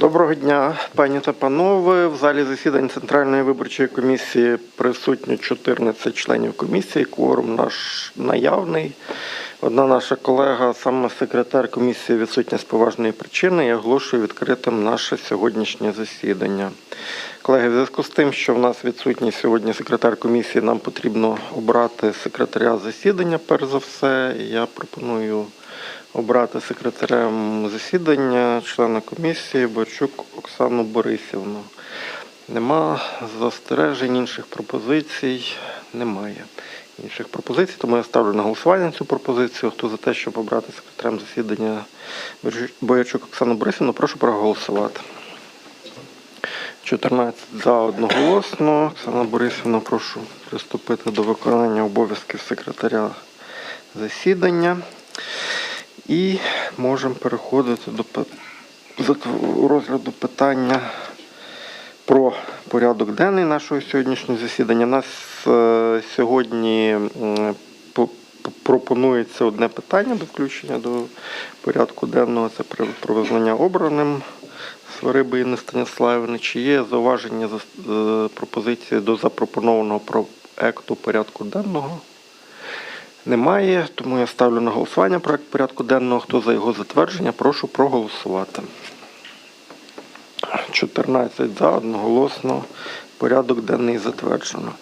Доброго дня, пані та панове. В залі засідань Центральної виборчої комісії присутні 14 членів комісії. Кворум наш наявний. Одна наша колега, саме секретар комісії, відсутня з поважної причини. Я оголошую відкритим наше сьогоднішнє засідання. Колеги, в зв'язку з тим, що в нас відсутній сьогодні секретар комісії, нам потрібно обрати секретаря засідання. Перш за все, я пропоную обрати секретарем засідання члена комісії Борчук Оксану Борисівну. Нема застережень, інших пропозицій немає. Інших пропозицій, тому я ставлю на голосування цю пропозицію. Хто за те, щоб обрати секретарем засідання Боячук Оксану Борисівну, прошу проголосувати. 14 за одноголосно. Оксана Борисівна, прошу приступити до виконання обов'язків секретаря засідання. І можемо переходити до розгляду питання про порядок денний нашого сьогоднішнього засідання. Нас е, сьогодні пропонується одне питання до включення до порядку денного. Це про, визнання обраним Свариби Інни Станіславівни. Чи є зауваження за е, пропозиції до запропонованого проекту порядку денного? Немає, тому я ставлю на голосування проект порядку денного. Хто за його затвердження, прошу проголосувати. 14 за одноголосно. Порядок денний затверджено.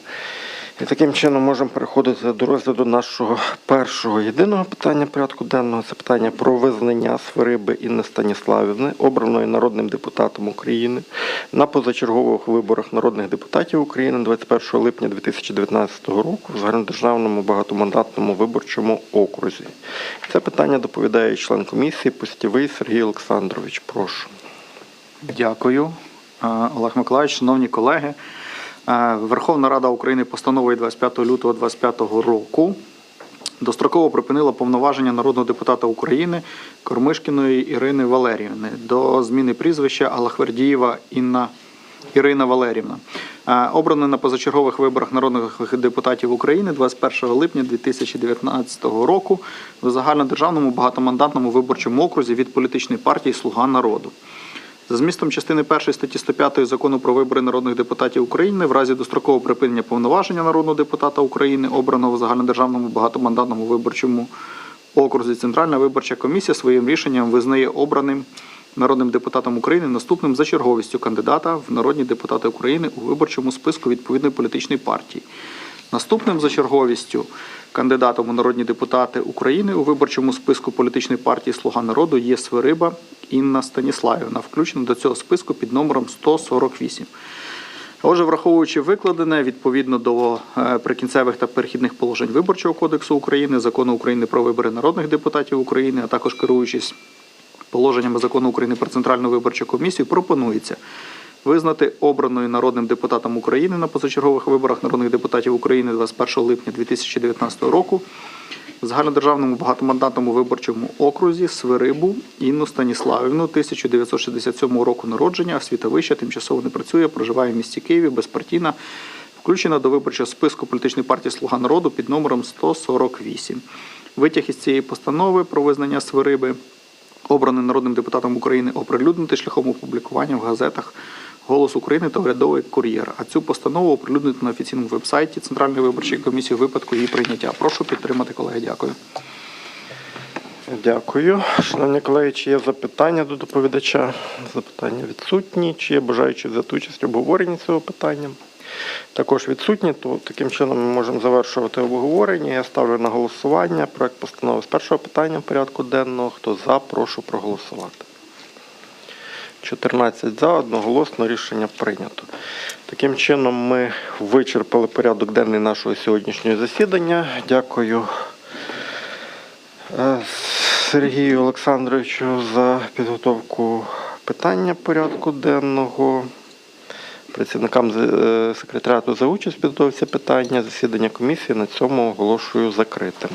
І таким чином можемо переходити до розгляду нашого першого єдиного питання порядку денного. Це питання про визнання Свириби Інни Станіславівни, обраної народним депутатом України на позачергових виборах народних депутатів України 21 липня 2019 року в загальнодержавному багатомандатному виборчому окрузі. Це питання доповідає член комісії Пустєвий Сергій Олександрович. Прошу. Дякую, Олег Миколаївич, шановні колеги. Е, Верховна Рада України постановою 25 лютого 2025 року достроково припинила повноваження народного депутата України Кормишкіної Ірини Валеріївни до зміни прізвища Аллахвердієва Інна Ірина Валерівна. Е, Обрана на позачергових виборах народних депутатів України 21 липня 2019 року в загальнодержавному багатомандатному виборчому окрузі від політичної партії Слуга народу. За змістом частини 1 статті 105 закону про вибори народних депутатів України в разі дострокового припинення повноваження народного депутата України, обраного в загальнодержавному багатомандатному виборчому окрузі, Центральна виборча комісія своїм рішенням визнає обраним народним депутатом України наступним за черговістю кандидата в народні депутати України у виборчому списку відповідної політичної партії. Наступним за черговістю кандидатом у народні депутати України у виборчому списку політичної партії Слуга народу є Свириба Інна Станіславівна, включена до цього списку під номером 148. Отже, враховуючи викладене відповідно до е, прикінцевих та перехідних положень Виборчого кодексу України, закону України про вибори народних депутатів України, а також керуючись положеннями закону України про Центральну виборчу комісію, пропонується визнати обраною народним депутатом України на позачергових виборах народних депутатів України 21 липня 2019 року в загальнодержавному багатомандатному виборчому окрузі Свирибу Інну Станіславівну 1967 року народження, освіта вища, тимчасово не працює, проживає в місті Києві, безпартійна, включена до виборчого списку політичної партії Слуга народу під номером 148. Витяг із цієї постанови про визнання Свириби обраний народним депутатом України оприлюднити шляхом опублікування в газетах Голос України та урядовий кур'єр. А цю постанову оприлюднити на офіційному вебсайті Центральної виборчої комісії у випадку її прийняття. Прошу підтримати, колеги. Дякую. Дякую. Шановні колеги, чи є запитання до доповідача? Запитання відсутні. Чи є бажаючі взяти участь в обговоренні цього питання? Також відсутні, то таким чином ми можемо завершувати обговорення. Я ставлю на голосування проект постанови з першого питання порядку денного. Хто за, прошу проголосувати. 14 за, одноголосно рішення прийнято. Таким чином ми вичерпали порядок денний нашого сьогоднішнього засідання. Дякую Е, Сергію Олександровичу за підготовку питання порядку денного. Працівникам е, секретаріату за участь підготовці питання. Засідання комісії на цьому оголошую закритим.